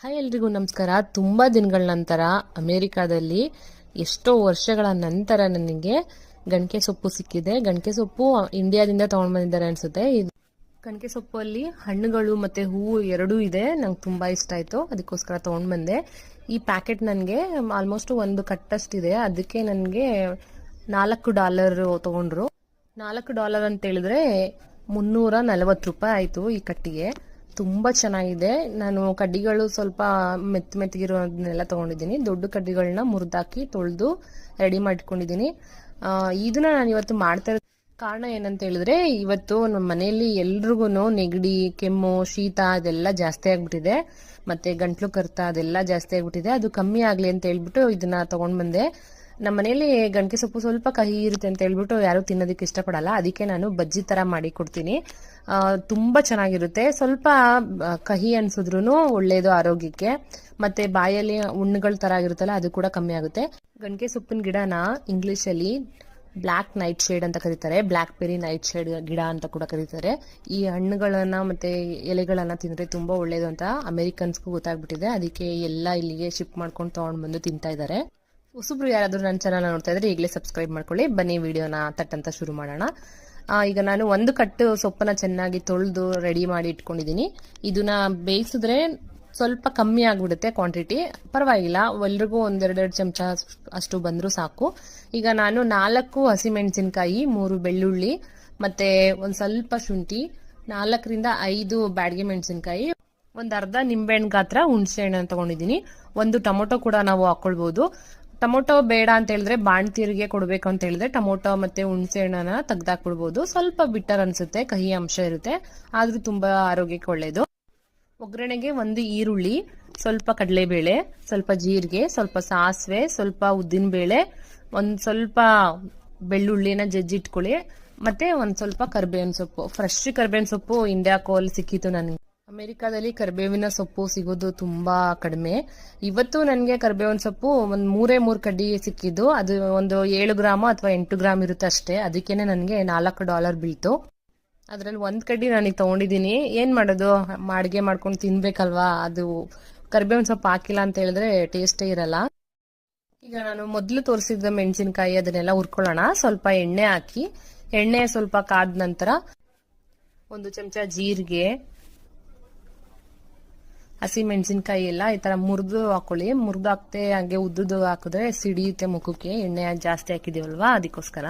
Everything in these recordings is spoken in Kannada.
ಹಾಯ್ ಎಲ್ರಿಗೂ ನಮಸ್ಕಾರ. ತುಂಬಾ ದಿನಗಳ ನಂತರ ಅಮೇರಿಕಾದಲ್ಲಿ ಎಷ್ಟೋ ವರ್ಷಗಳ ನಂತರ ನನಗೆ ಗಣಕೆ ಸೊಪ್ಪು ಸಿಕ್ಕಿದೆ. ಗಣಕೆ ಸೊಪ್ಪು ಇಂಡಿಯಾದಿಂದ ತಗೊಂಡ್ ಬಂದಿದ್ದಾರೆ ಅನ್ಸುತ್ತೆ. ಇದು ಸೊಪ್ಪು ಸೊಪ್ಪಲ್ಲಿ ಹಣ್ಣುಗಳು ಮತ್ತೆ ಹೂವು ಎರಡೂ ಇದೆ. ನಂಗೆ ತುಂಬಾ ಇಷ್ಟ ಆಯ್ತು. ಅದಕ್ಕೋಸ್ಕರ ತಗೊಂಡ್ ಬಂದೆ. ಈ ಪ್ಯಾಕೆಟ್ ನನಗೆ ಆಲ್ಮೋಸ್ಟ್ ಒಂದು ಕಟ್ಟಷ್ಟಿದೆ. ಅದಕ್ಕೆ ನನಗೆ ನಾಲ್ಕು ಡಾಲರ್ ತಗೊಂಡ್ರು. ನಾಲ್ಕು ಡಾಲರ್ ಅಂತ ಹೇಳಿದ್ರೆ ಮುನ್ನೂರ ನಲವತ್ತು ರೂಪಾಯಿ ಆಯ್ತು ಈ ಕಟ್ಟಿಗೆ. ತುಂಬಾ ಚೆನ್ನಾಗಿದೆ. ನಾನು ಕಡ್ಡಿಗಳು ಸ್ವಲ್ಪ ಮೆತ್ತ ಮೆತ್ತಗಿರೋದನ್ನೆಲ್ಲ ತಗೊಂಡಿದ್ದೀನಿ. ದೊಡ್ಡ ಕಡ್ಡಿಗಳನ್ನ ಮುರಿದಾಕಿ ತೊಳೆದು ರೆಡಿ ಮಾಡ್ಕೊಂಡಿದ್ದೀನಿ. ಇದನ್ನ ನಾನು ಇವತ್ತು ಮಾಡ್ತಾ ಕಾರಣ ಏನಂತ ಹೇಳಿದ್ರೆ, ಇವತ್ತು ನಮ್ಮ ಮನೆಯಲ್ಲಿ ಎಲ್ರಿಗೂ ನೆಗಡಿ, ಕೆಮ್ಮು, ಶೀತ ಅದೆಲ್ಲ ಜಾಸ್ತಿ ಆಗ್ಬಿಟ್ಟಿದೆ. ಮತ್ತೆ ಗಂಟ್ಲು ಕರ್ತ ಅದೆಲ್ಲ ಜಾಸ್ತಿ ಆಗ್ಬಿಟ್ಟಿದೆ. ಅದು ಕಮ್ಮಿ ಆಗ್ಲಿ ಅಂತ ಹೇಳ್ಬಿಟ್ಟು ಇದನ್ನ ತಗೊಂಡ್ ಬಂದೆ. ನಮ್ಮ ಮನೆಯಲ್ಲಿ ಗಂಟೆ ಸೊಪ್ಪು ಸ್ವಲ್ಪ ಕಹಿ ಇರುತ್ತೆ ಅಂತ ಹೇಳ್ಬಿಟ್ಟು ಯಾರು ತಿನ್ನೋದಕ್ಕೆ ಇಷ್ಟಪಡಲ್ಲ. ಅದಕ್ಕೆ ನಾನು ಬಜ್ಜಿ ತರ ಮಾಡಿ ಕೊಡ್ತೀನಿ. ತುಂಬ ಚೆನ್ನಾಗಿರುತ್ತೆ. ಸ್ವಲ್ಪ ಕಹಿ ಅನ್ಸಿದ್ರು ಒಳ್ಳೇದು ಆರೋಗ್ಯಕ್ಕೆ. ಮತ್ತೆ ಬಾಯಲ್ಲಿ ಹುಣ್ಣುಗಳ ತರ ಆಗಿರುತ್ತಲ್ಲ, ಅದು ಕೂಡ ಕಮ್ಮಿ ಆಗುತ್ತೆ. ಗಂಟೆ ಸೊಪ್ಪಿನ ಗಿಡನ ಇಂಗ್ಲಿಷ್ ಅಲ್ಲಿ ಬ್ಲ್ಯಾಕ್ ನೈಟ್ ಶೇಡ್ ಅಂತ ಕರೀತಾರೆ. ಬ್ಲ್ಯಾಕ್ ಬೆರಿ ನೈಟ್ ಶೇಡ್ ಗಿಡ ಅಂತ ಕೂಡ ಕರೀತಾರೆ. ಈ ಹಣ್ಣುಗಳನ್ನ ಮತ್ತೆ ಎಲೆಗಳನ್ನ ತಿಂದ್ರೆ ತುಂಬಾ ಒಳ್ಳೇದು ಅಂತ ಅಮೆರಿಕನ್ಸ್ಗೂ ಗೊತ್ತಾಗ್ಬಿಟ್ಟಿದೆ. ಅದಕ್ಕೆ ಎಲ್ಲ ಇಲ್ಲಿಗೆ ಶಿಫ್ಟ್ ಮಾಡ್ಕೊಂಡು ತಗೊಂಡ್ ಬಂದು ತಿಂತಾ ಇದ್ದಾರೆ. ಹೊಸಬ್ರು ಯಾರಾದ್ರೂ ನನ್ನ ಚಾನಲ್ ನೋಡ್ತಾ ಇದ್ರೆ ಈಗಲೇ ಸಬ್ಸ್ಕ್ರೈಬ್ ಮಾಡ್ಕೊಳ್ಳಿ. ಬನ್ನಿ ವಿಡಿಯೋನ ತಟ್ಟಂತ ಶುರು ಮಾಡೋಣ. ಈಗ ನಾನು ಒಂದು ಕಟ್ಟು ಸೊಪ್ಪನ್ನ ಚೆನ್ನಾಗಿ ತೊಳೆದು ರೆಡಿ ಮಾಡಿ ಇಟ್ಕೊಂಡಿದ್ದೀನಿ. ಇದನ್ನ ಬೇಯಿಸಿದ್ರೆ ಸ್ವಲ್ಪ ಕಮ್ಮಿ ಆಗ್ಬಿಡುತ್ತೆ ಕ್ವಾಂಟಿಟಿ ಪರವಾಗಿಲ್ಲ, ಎಲ್ರಿಗೂ ಒಂದೆರಡೆರಡು ಚಮಚ ಅಷ್ಟು ಬಂದರೂ ಸಾಕು. ಈಗ ನಾನು ನಾಲ್ಕು ಹಸಿಮೆಣಸಿನಕಾಯಿ, ಮೂರು ಬೆಳ್ಳುಳ್ಳಿ, ಮತ್ತೆ ಒಂದು ಸ್ವಲ್ಪ ಶುಂಠಿ, ನಾಲ್ಕರಿಂದ ಐದು ಬ್ಯಾಡ್ಗೆ ಮೆಣಸಿನಕಾಯಿ, ಒಂದು ಅರ್ಧ ನಿಂಬೆಹಣ್ಣು ಗಾತ್ರ ಹುಣಸೆ ಹಣ್ಣನ್ನು ತಗೊಂಡಿದ್ದೀನಿ. ಒಂದು ಟೊಮೊಟೊ ಕೂಡ ನಾವು ಹಾಕೊಳ್ಬಹುದು ಟೊಮೊಟೊ ಬೇಡ ಅಂತ ಹೇಳಿದ್ರೆ ಬಾಣ್ತೀರಿಗೆ ಕೊಡಬೇಕು ಅಂತ ಹೇಳಿದ್ರೆ ಟೊಮೊಟೊ ಮತ್ತೆ ಹುಣಸೆ ಹಣ್ಣನ್ನ ತೆಗ್ದಾಕ್ಬಿಡ್ಬೋದು. ಸ್ವಲ್ಪ ಬಿಟ್ಟರ್ ಅನ್ಸುತ್ತೆ, ಕಹಿ ಅಂಶ ಇರುತ್ತೆ. ಆದ್ರೂ ತುಂಬಾ ಆರೋಗ್ಯಕ್ಕೆ ಒಳ್ಳೇದು. ಒಗ್ಗರಣೆಗೆ ಒಂದು ಈರುಳ್ಳಿ, ಸ್ವಲ್ಪ ಕಡಲೆಬೇಳೆ, ಸ್ವಲ್ಪ ಜೀರಿಗೆ, ಸ್ವಲ್ಪ ಸಾಸಿವೆ, ಸ್ವಲ್ಪ ಉದ್ದಿನಬೇಳೆ ಒಂದ್ ಸ್ವಲ್ಪ ಬೆಳ್ಳುಳ್ಳಿನ ಜಜ್ಜಿಟ್ಕೊಳ್ಳಿ. ಮತ್ತೆ ಒಂದ್ ಸ್ವಲ್ಪ ಕರ್ಬೇವಿನ ಸೊಪ್ಪು. ಫ್ರೆಶ್ ಕರ್ಬೇವಿನ ಸೊಪ್ಪು ಇಂಡಿಯಾ ಕೋಲ್ ಸಿಕ್ಕಿತ್ತು ನನಗೆ. ಅಮೆರಿಕಾದಲ್ಲಿ ಕರ್ಬೇವಿನ ಸೊಪ್ಪು ಸಿಗೋದು ತುಂಬಾ ಕಡಿಮೆ. ಇವತ್ತು ನನಗೆ ಕರ್ಬೇವಿನ ಸೊಪ್ಪು ಒಂದ್ ಮೂರೇ ಮೂರ್ ಕಡ್ಡಿ ಸಿಕ್ಕಿದ್ದು. ಅದು ಒಂದು ಏಳು ಗ್ರಾಮ್ ಅಥವಾ ಎಂಟು ಗ್ರಾಮ್ ಇರುತ್ತೆ ಅಷ್ಟೇ. ಅದಕ್ಕೇನೆ ನನಗೆ ನಾಲ್ಕು ಡಾಲರ್ ಬೀಳ್ತು. ಅದ್ರಲ್ಲಿ ಒಂದ್ ಕಡ್ಡಿ ನನಗೆ ತಗೊಂಡಿದ್ದೀನಿ. ಏನ್ ಮಾಡೋದು? ಅಡ್ಗೆ ಮಾಡ್ಕೊಂಡು ತಿನ್ಬೇಕಲ್ವಾ? ಅದು ಕರಿಬೇವಿನ ಸೊಪ್ಪು ಹಾಕಿಲ್ಲ ಅಂತ ಹೇಳಿದ್ರೆ ಟೇಸ್ಟೇ ಇರಲ್ಲ. ಈಗ ನಾನು ಮೊದಲು ತೋರಿಸಿದ ಮೆಣಸಿನ್ಕಾಯಿ ಅದನ್ನೆಲ್ಲ ಹುರ್ಕೊಳ್ಳೋಣ. ಸ್ವಲ್ಪ ಎಣ್ಣೆ ಹಾಕಿ. ಎಣ್ಣೆ ಸ್ವಲ್ಪ ಕಾದ ನಂತರ ಒಂದು ಚಮಚ ಜೀರಿಗೆ ಹಸಿ ಮೆಣಸಿನ್ಕಾಯಿ ಎಲ್ಲ ಈ ತರ ಮುರಿದು ಹಾಕೊಳ್ಳಿ. ಮುರಿದು ಹಾಕ್ತೆ ಹಾಗೆ ಉದ್ದುದು ಹಾಕಿದ್ರೆ ಸಿಡಿಯುತ್ತೆ ಮುಖಕ್ಕೆ, ಎಣ್ಣೆ ಜಾಸ್ತಿ ಹಾಕಿದೀವಲ್ವಾ? ಅದಕ್ಕೋಸ್ಕರ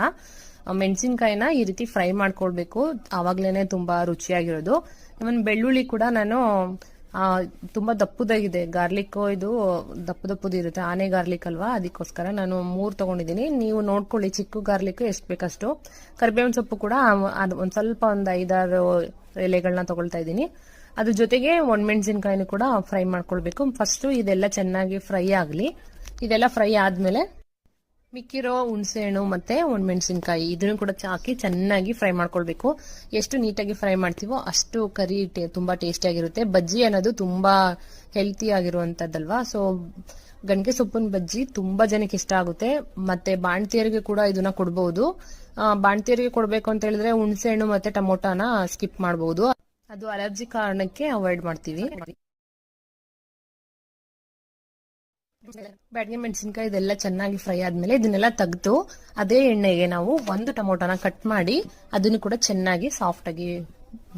ಮೆಣಸಿನ್ಕಾಯಿನ ಈ ರೀತಿ ಫ್ರೈ ಮಾಡ್ಕೊಳ್ಬೇಕು. ಆವಾಗಲೇ ತುಂಬಾ ರುಚಿಯಾಗಿರೋದು. ಇವನ್ ಬೆಳ್ಳುಳ್ಳಿ ಕೂಡ ನಾನು ತುಂಬಾ ದಪ್ಪದಾಗಿದೆ. ಗಾರ್ಲಿಕ್ ಇದು ದಪ್ಪ ದಪ್ಪದು ಇರುತ್ತೆ. ಆನೆ ಗಾರ್ಲಿಕ್ ಅಲ್ವಾ? ಅದಕ್ಕೋಸ್ಕರ ನಾನು ಮೂರ್ ತಗೊಂಡಿದ್ದೀನಿ. ನೀವು ನೋಡ್ಕೊಳ್ಳಿ, ಚಿಕ್ಕ ಗಾರ್ಲಿಕ್ ಎಷ್ಟು ಬೇಕಷ್ಟು. ಕರಿಬೇವಿನ ಸೊಪ್ಪು ಕೂಡ ಒಂದ್ ಸ್ವಲ್ಪ ಒಂದ್ ಐದಾರು ಎಲೆಗಳನ್ನ ತಗೊಳ್ತಾ ಇದ್ದೀನಿ. ಅದ್ರ ಜೊತೆಗೆ ಒಣಮೆಣಸಿನ್ಕಾಯಿನೂ ಕೂಡ ಫ್ರೈ ಮಾಡ್ಕೊಳ್ಬೇಕು. ಫಸ್ಟ್ ಇದೆಲ್ಲ ಚೆನ್ನಾಗಿ ಫ್ರೈ ಆಗಲಿ. ಇದೆಲ್ಲ ಫ್ರೈ ಆದ್ಮೇಲೆ ಮಿಕ್ಕಿರೋ ಹುಣಸೆಹಣ್ಣು ಮತ್ತೆ ಒಣಮೆಣಸಿನ್ಕಾಯಿ ಇದನ್ನು ಕೂಡ ಹಾಕಿ ಚೆನ್ನಾಗಿ ಫ್ರೈ ಮಾಡ್ಕೊಳ್ಬೇಕು. ಎಷ್ಟು ನೀಟಾಗಿ ಫ್ರೈ ಮಾಡ್ತೀವೋ ಅಷ್ಟು ಕರಿ ತುಂಬಾ ಟೇಸ್ಟಿ ಆಗಿರುತ್ತೆ. ಬಜ್ಜಿ ಅನ್ನೋದು ತುಂಬಾ ಹೆಲ್ತಿ ಆಗಿರುವಂತದ್ದಲ್ವಾ? ಸೊ ಗಣಕೆ ಸೊಪ್ಪಿನ ಬಜ್ಜಿ ತುಂಬಾ ಜನಕ್ಕೆ ಇಷ್ಟ ಆಗುತ್ತೆ. ಮತ್ತೆ ಬಾಣ್ತಿಯರಿಗೆ ಕೂಡ ಇದನ್ನ ಕೊಡಬಹುದು ಬಾಣ್ತಿಯರಿಗೆ ಕೊಡಬೇಕು ಅಂತ ಹೇಳಿದ್ರೆ ಹುಣಸೆಹಣ್ಣು ಮತ್ತೆ ಟೊಮೊಟೊನ ಸ್ಕಿಪ್ ಮಾಡಬಹುದು ಅದು ಅಲರ್ಜಿ ಕಾರಣಕ್ಕೆ ಅವಾಯ್ಡ್ ಮಾಡ್ತೀವಿ. ಬ್ಯಾಡ್ಗೆ ಮೆಣಸಿನ್ಕಾಯಿ ಇದೆಲ್ಲ ಚೆನ್ನಾಗಿ ಫ್ರೈ ಆದ್ಮೇಲೆ ಇದನ್ನೆಲ್ಲ ತೆಗೆದು ಅದೇ ಎಣ್ಣೆಗೆ ನಾವು ಒಂದು ಟೊಮೊಟೊನ ಕಟ್ ಮಾಡಿ ಅದನ್ನು ಕೂಡ ಚೆನ್ನಾಗಿ ಸಾಫ್ಟ್ ಆಗಿ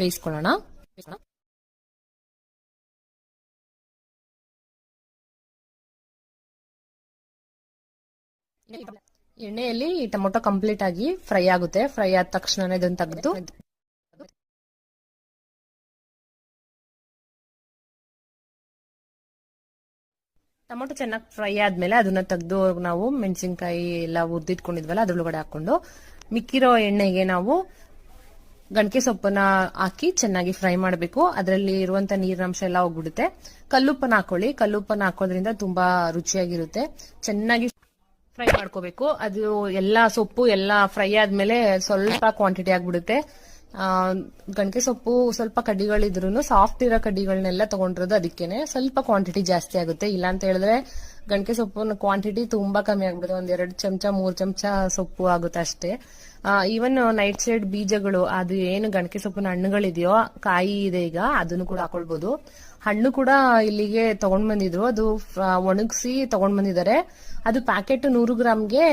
ಬೇಯಿಸ್ಕೊಳ್ಳೋಣ. ಎಣ್ಣೆಯಲ್ಲಿ ಈ ಟೊಮೊಟೊ ಕಂಪ್ಲೀಟ್ ಆಗಿ ಫ್ರೈ ಆಗುತ್ತೆ. ಫ್ರೈ ಆದ ತಕ್ಷಣ ಇದನ್ನ ತೆಗೆದು ಟೊಮೊಟೊ ಚೆನ್ನಾಗಿ ಫ್ರೈ ಆದ್ಮೇಲೆ ಅದನ್ನ ತೆಗೆದು ನಾವು ಮೆಣಸಿನಕಾಯಿ ಎಲ್ಲ ಹುರಿದಿಟ್ಕೊಂಡಿದ್ವಲ್ಲ ಅದ್ರೊಳಗಡೆ ಹಾಕೊಂಡು, ಮಿಕ್ಕಿರೋ ಎಣ್ಣೆಗೆ ನಾವು ಗಣಕೆ ಸೊಪ್ಪನ್ನ ಹಾಕಿ ಚೆನ್ನಾಗಿ ಫ್ರೈ ಮಾಡಬೇಕು. ಅದರಲ್ಲಿ ಇರುವಂತ ನೀರಿನಂಶ ಎಲ್ಲ ಹೋಗ್ಬಿಡುತ್ತೆ. ಕಲ್ಲುಪ್ಪನ ಹಾಕೊಳ್ಳಿ. ಕಲ್ಲುಪ್ಪನ ಹಾಕೋದ್ರಿಂದ ತುಂಬಾ ರುಚಿಯಾಗಿರುತ್ತೆ. ಚೆನ್ನಾಗಿ ಫ್ರೈ ಮಾಡ್ಕೋಬೇಕು. ಅದು ಎಲ್ಲ ಸೊಪ್ಪು ಎಲ್ಲ ಫ್ರೈ ಆದ್ಮೇಲೆ ಸ್ವಲ್ಪ ಕ್ವಾಂಟಿಟಿ ಆಗ್ಬಿಡುತ್ತೆ. ಗಣಕೆ ಸೊಪ್ಪು ಸ್ವಲ್ಪ ಕಡ್ಡಿಗಳಿದ್ರು ಸಾಫ್ಟ್ ಇರೋ ಕಡ್ಡಿಗಳನ್ನೆಲ್ಲ ತಗೊಂಡಿರೋದು ಅದಕ್ಕೇನೆ. ಸ್ವಲ್ಪ ಕ್ವಾಂಟಿಟಿ ಜಾಸ್ತಿ ಆಗುತ್ತೆ. ಇಲ್ಲ ಅಂತ ಹೇಳಿದ್ರೆ ಗಣಕೆ ಸೊಪ್ಪಿನ ಕ್ವಾಂಟಿಟಿ ತುಂಬಾ ಕಮ್ಮಿ ಆಗ್ಬಿಡುತ್ತೆ. ಒಂದ್ ಎರಡು ಚಮಚ, ಮೂರ್ ಚಮಚ ಸೊಪ್ಪು ಆಗುತ್ತೆ ಅಷ್ಟೇ. ಈವನ್ ನೈಟ್ ಸೈಡ್ ಬೀಜಗಳು, ಅದು ಏನು ಗಣಕೆ ಸೊಪ್ಪಿನ ಹಣ್ಣುಗಳಿದೆಯೋ, ಕಾಯಿ ಇದೆ ಈಗ, ಅದನ್ನು ಕೂಡ ಹಾಕೊಳ್ಬಹುದು ಹಣ್ಣು ಕೂಡ ಇಲ್ಲಿಗೆ ತಗೊಂಡ್ ಬಂದಿದ್ರು. ಅದು ಒಣಗಿಸಿ ತಗೊಂಡ್ ಬಂದಿದ್ದಾರೆ. ಅದು ಪ್ಯಾಕೆಟ್ ನೂರು ಗ್ರಾಮ್ಗೆ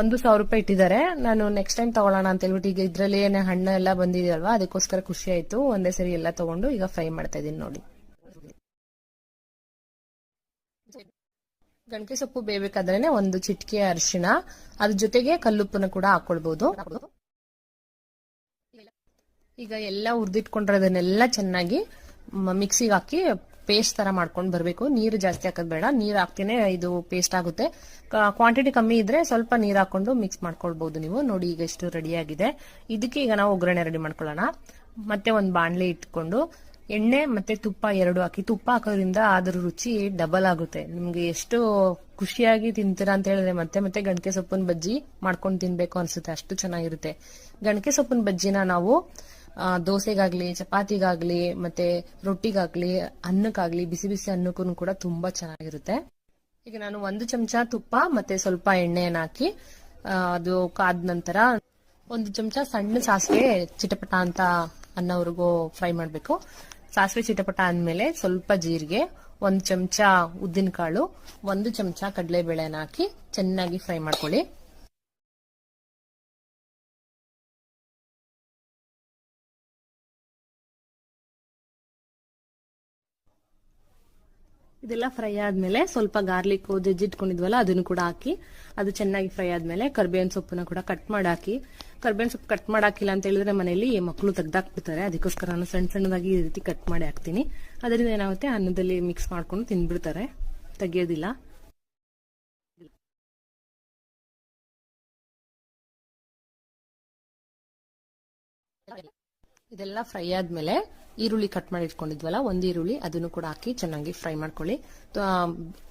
ಒಂದು ಸಾವಿರ ರೂಪಾಯಿ ಇಟ್ಟಿದ್ದಾರೆ. ನಾನು ನೆಕ್ಸ್ಟ್ ಟೈಮ್ ತಗೊಳ್ಳೋಣ ಅಂತ ಹೇಳ್ಬಿಟ್ಟು ಈಗ ಇದ್ರಲ್ಲಿ ಏನೇ ಹಣ್ಣು ಎಲ್ಲ ಬಂದಿದೆಯಲ್ವಾ, ಅದಕ್ಕೋಸ್ಕರ ಖುಷಿ ಆಯ್ತು. ಒಂದೇ ಸರಿ ಎಲ್ಲ ತಗೊಂಡು ಈಗ ಫ್ರೈ ಮಾಡ್ತಾ ಇದೀನಿ ನೋಡಿ. ಗಣಕೆ ಸೊಪ್ಪು ಬೇಯಬೇಕಾದ್ರೆ ಒಂದು ಚಿಟಿಕೆ ಅರಿಶಿಣ, ಅದ್ರ ಜೊತೆಗೆ ಕಲ್ಲುಪ್ಪನ ಕೂಡ ಹಾಕೊಳ್ಬಹುದು ಈಗ ಎಲ್ಲ ಹುರಿದಿಟ್ಕೊಂಡಿರೋದನ್ನೆಲ್ಲ ಚೆನ್ನಾಗಿ ಮಿಕ್ಸಿಗೆ ಹಾಕಿ ಪೇಸ್ಟ್ ತರ ಮಾಡ್ಕೊಂಡು ಬರಬೇಕು. ನೀರು ಜಾಸ್ತಿ ಹಾಕೋದು ಬೇಡ. ನೀರು ಹಾಕ್ತೇನೆ ಇದು ಪೇಸ್ಟ್ ಆಗುತ್ತೆ. ಕ್ವಾಂಟಿಟಿ ಕಮ್ಮಿ ಇದ್ರೆ ಸ್ವಲ್ಪ ನೀರು ಹಾಕೊಂಡು ಮಿಕ್ಸ್ ಮಾಡ್ಕೊಳ್ಬಹುದು ನೀವು. ನೋಡಿ ಈಗ ಎಷ್ಟು ರೆಡಿ ಆಗಿದೆ. ಇದಕ್ಕೆ ಈಗ ನಾವು ಒಗ್ಗರಣೆ ರೆಡಿ ಮಾಡ್ಕೊಳ್ಳೋಣ. ಮತ್ತೆ ಒಂದು ಬಾಣಲೆ ಇಟ್ಕೊಂಡು ಎಣ್ಣೆ ಮತ್ತೆ ತುಪ್ಪ ಎರಡು ಹಾಕಿ, ತುಪ್ಪ ಹಾಕೋದ್ರಿಂದ ಅದ್ರ ರುಚಿ ಡಬಲ್ ಆಗುತ್ತೆ. ನಿಮ್ಗೆ ಎಷ್ಟು ಖುಷಿಯಾಗಿ ತಿಂತೀರಾ ಅಂತ ಹೇಳಿದ್ರೆ ಮತ್ತೆ ಮತ್ತೆ ಗಣಕೆ ಸೊಪ್ಪಿನ ಬಜ್ಜಿ ಮಾಡ್ಕೊಂಡು ತಿನ್ಬೇಕು ಅನ್ಸುತ್ತೆ. ಅಷ್ಟು ಚೆನ್ನಾಗಿರುತ್ತೆ. ಗಣಕೆ ಸೊಪ್ಪಿನ ಬಜ್ಜಿನ ನಾವು ದೋಸೆಗಾಗ್ಲಿ ಚಪಾತಿಗಾಗ್ಲಿ ಮತ್ತೆ ರೊಟ್ಟಿಗಾಗ್ಲಿ ಅನ್ನಕ್ಕಾಗ್ಲಿ ಬಿಸಿ ಬಿಸಿ ಅನ್ನಕ್ಕೂ ಕೂಡ ತುಂಬಾ ಚೆನ್ನಾಗಿರುತ್ತೆ. ಈಗ ನಾನು ಒಂದು ಚಮಚ ತುಪ್ಪ ಮತ್ತೆ ಸ್ವಲ್ಪ ಎಣ್ಣೆಯನ್ನು ಹಾಕಿ ಆ, ಅದು ಕಾದ ನಂತರ ಒಂದು ಚಮಚ ಸಣ್ಣ ಸಾಸಿವೆ ಚಿಟಪಟ ಅಂತ ಅನ್ನೋವರೆಗೂ ಫ್ರೈ ಮಾಡಬೇಕು. ಸಾಸಿವೆ ಚಿಟಪಟ ಅಂದ್ಮೇಲೆ ಸ್ವಲ್ಪ ಜೀರಿಗೆ ಒಂದು ಚಮಚ ಉದ್ದಿನಕಾಳು ಒಂದು ಚಮಚ ಕಡಲೆಬೇಳೆನ ಹಾಕಿ ಚೆನ್ನಾಗಿ ಫ್ರೈ ಮಾಡ್ಕೊಳ್ಳಿ. ಇದೆಲ್ಲ ಫ್ರೈ ಆದ್ಮೇಲೆ ಸ್ವಲ್ಪ ಗಾರ್ಲಿಕ್ ಜಜ್ಜಿಟ್ಕೊಂಡಿದ್ವಲ್ಲ ಅದನ್ನು ಕೂಡ ಹಾಕಿ, ಅದು ಚೆನ್ನಾಗಿ ಫ್ರೈ ಆದ್ಮೇಲೆ ಕರ್ಬೇವಿನ ಸೊಪ್ಪನ್ನ ಕೂಡ ಕಟ್ ಮಾಡಿ ಹಾಕಿ ಕರ್ಬೇವಿನ ಸೊಪ್ಪು ಕಟ್ ಮಾಡಾಕಿಲ್ಲ ಅಂತ ಹೇಳಿದ್ರೆ ಮನೆಯಲ್ಲಿ ಮಕ್ಕಳು ತೆಗ್ದಾಕ್ಬಿಡ್ತಾರೆ. ಅದಕ್ಕೋಸ್ಕರ ನಾನು ಸಣ್ಣ ಸಣ್ಣದಾಗಿ ಈ ರೀತಿ ಕಟ್ ಮಾಡಿ ಹಾಕ್ತೀನಿ. ಅದರಿಂದ ಏನಾಗುತ್ತೆ? ಅನ್ನದಲ್ಲಿ ಮಿಕ್ಸ್ ಮಾಡ್ಕೊಂಡು ತಿಂದ್ಬಿಡ್ತಾರೆ. ತೆಗಿಯೋದಿಲ್ಲ. ಇದೆಲ್ಲ ಫ್ರೈ ಆದ್ಮೇಲೆ ಈರುಳ್ಳಿ ಕಟ್ ಮಾಡಿ ಇಟ್ಕೊಂಡಿದ್ವಲ್ಲ, ಒಂದು ಈರುಳ್ಳಿ ಅದನ್ನು ಕೂಡ ಹಾಕಿ ಚೆನ್ನಾಗಿ ಫ್ರೈ ಮಾಡ್ಕೊಳ್ಳಿ.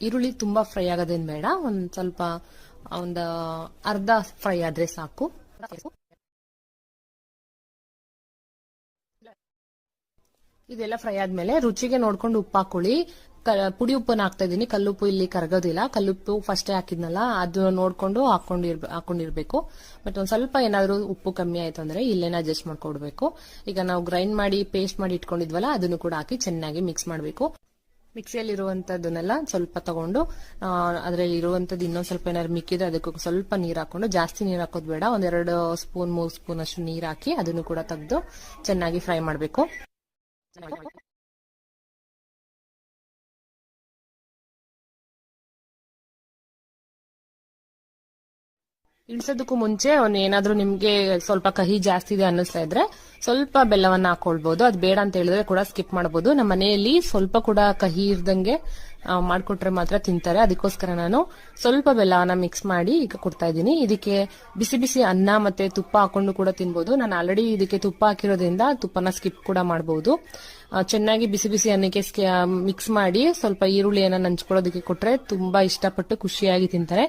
ಈರುಳ್ಳಿ ತುಂಬಾ ಫ್ರೈ ಆಗೋದೇನ್ ಬೇಡ, ಒಂದ್ ಸ್ವಲ್ಪ, ಒಂದು, ಅರ್ಧ ಫ್ರೈ ಆದ್ರೆ ಸಾಕು. ಇದೆಲ್ಲ ಫ್ರೈ ಆದ್ಮೇಲೆ ರುಚಿಗೆ ನೋಡ್ಕೊಂಡು ಉಪ್ಪು ಹಾಕೊಳ್ಳಿ ಪುಡಿ ಉಪ್ಪನ್ನ ಹಾಕ್ತಾ ಇದ್ದೀನಿ ಕಲ್ಲುಪ್ಪು ಇಲ್ಲಿ ಕರಗೋದಿಲ್ಲ. ಕಲ್ಲುಪ್ಪು ಫಸ್ಟೇ ಹಾಕಿದ್ನಲ್ಲ, ಅದು ನೋಡ್ಕೊಂಡು ಹಾಕೊಂಡಿರ್ ಹಾಕೊಂಡಿರ್ಬೇಕು. ಬಟ್ ಒಂದ್ ಸ್ವಲ್ಪ ಏನಾದ್ರು ಉಪ್ಪು ಕಮ್ಮಿ ಆಯ್ತು ಅಂದ್ರೆ ಇಲ್ಲೇನ ಅಡ್ಜಸ್ಟ್ ಮಾಡ್ಕೊಡ್ಬೇಕು. ಈಗ ನಾವು ಗ್ರೈಂಡ್ ಮಾಡಿ ಪೇಸ್ಟ್ ಮಾಡಿ ಇಟ್ಕೊಂಡಿದ್ವಲ್ಲ, ಅದನ್ನು ಕೂಡ ಹಾಕಿ ಚೆನ್ನಾಗಿ ಮಿಕ್ಸ್ ಮಾಡಬೇಕು. ಮಿಕ್ಸಿಯಲ್ಲಿ ಇರುವಂತದ್ದನ್ನೆಲ್ಲ ಸ್ವಲ್ಪ ತಗೊಂಡು ಅದರಲ್ಲಿ ಇರುವಂತದ್ದು ಇನ್ನೊಂದ್ ಸ್ವಲ್ಪ ಏನಾದ್ರು ಮಿಕ್ಕಿದ್ರೆ ಅದಕ್ಕೆ ಸ್ವಲ್ಪ ನೀರ್ ಹಾಕೊಂಡು, ಜಾಸ್ತಿ ನೀರ್ ಹಾಕೋದ್ ಬೇಡ. ಒಂದೆರಡು ಸ್ಪೂನ್, ಮೂರು ಸ್ಪೂನ್ ಅಷ್ಟು ನೀರ್ ಹಾಕಿ ಅದನ್ನು ಕೂಡ ತೆಗೆದು ಚೆನ್ನಾಗಿ ಫ್ರೈ ಮಾಡಬೇಕು. ಇಳಿಸೋದಕ್ಕೂ ಮುಂಚೆ ಏನಾದ್ರೂ ನಿಮ್ಗೆ ಸ್ವಲ್ಪ ಕಹಿ ಜಾಸ್ತಿ ಇದೆ ಅನ್ನಿಸ್ತಾ ಇದ್ರೆ ಸ್ವಲ್ಪ ಬೆಲ್ಲವನ್ನ ಹಾಕೊಳ್ಬಹುದು ಅದು ಬೇಡ ಅಂತ ಹೇಳಿದ್ರೆ ಕೂಡ ಸ್ಕಿಪ್ ಮಾಡಬಹುದು ನಮ್ಮ ಮನೆಯಲ್ಲಿ ಸ್ವಲ್ಪ ಕೂಡ ಕಹಿ ಇರ್ದಂಗೆ ಮಾಡಿಕೊಟ್ರೆ ಮಾತ್ರ ತಿಂತಾರೆ. ಅದಕ್ಕೋಸ್ಕರ ನಾನು ಸ್ವಲ್ಪ ಬೆಲ್ಲವನ್ನ ಮಿಕ್ಸ್ ಮಾಡಿ ಈಗ ಕೊಡ್ತಾ ಇದ್ದೀನಿ. ಇದಕ್ಕೆ ಬಿಸಿ ಬಿಸಿ ಅನ್ನ ಮತ್ತೆ ತುಪ್ಪ ಹಾಕೊಂಡು ಕೂಡ ತಿನ್ಬಹುದು ನಾನು ಆಲ್ರೆಡಿ ಇದಕ್ಕೆ ತುಪ್ಪ ಹಾಕಿರೋದ್ರಿಂದ ತುಪ್ಪನ ಸ್ಕಿಪ್ ಕೂಡ ಮಾಡಬಹುದು ಚೆನ್ನಾಗಿ ಬಿಸಿ ಬಿಸಿ ಅನ್ನಕ್ಕೆ ಮಿಕ್ಸ್ ಮಾಡಿ ಸ್ವಲ್ಪ ಈರುಳ್ಳಿಯನ್ನ ನಂಚ್ಕೊಳ್ಳೋದಕ್ಕೆ ಕೊಟ್ರೆ ತುಂಬಾ ಇಷ್ಟಪಟ್ಟು ಖುಷಿಯಾಗಿ ತಿಂತಾರೆ.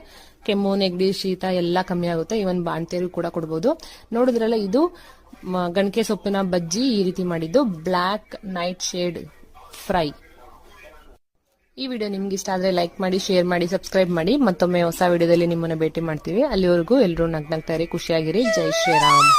ಕೆಮ್ಮು, ನೆಗಡಿ, ಶೀತ ಎಲ್ಲ ಕಮ್ಮಿ ಆಗುತ್ತೆ. ಇವನ್ ಬಾಣ್ತಿಯರು ಕೂಡ ಕೊಡ್ಬೋದು. ನೋಡಿದ್ರಲ್ಲ ಇದು ಗಣಕೆ ಸೊಪ್ಪಿನ ಬಜ್ಜಿ ಈ ರೀತಿ ಮಾಡಿದ್ದು. Black nightshade fry. ಈ ವಿಡಿಯೋ ನಿಮ್ಗೆ ಇಷ್ಟ ಆದ್ರೆ ಲೈಕ್ ಮಾಡಿ, ಶೇರ್ ಮಾಡಿ, ಸಬ್ಸ್ಕ್ರೈಬ್ ಮಾಡಿ. ಮತ್ತೊಮ್ಮೆ ಹೊಸ ವಿಡಿಯೋದಲ್ಲಿ ನಿಮ್ಮನ್ನ ಭೇಟಿ ಮಾಡ್ತೀವಿ. ಅಲ್ಲಿವರೆಗೂ ಎಲ್ಲರೂ ನಗ್ನಗ್ತಾರೆ ಖುಷಿಯಾಗಿರಿ. ಜೈ ಶ್ರೀರಾಮ್.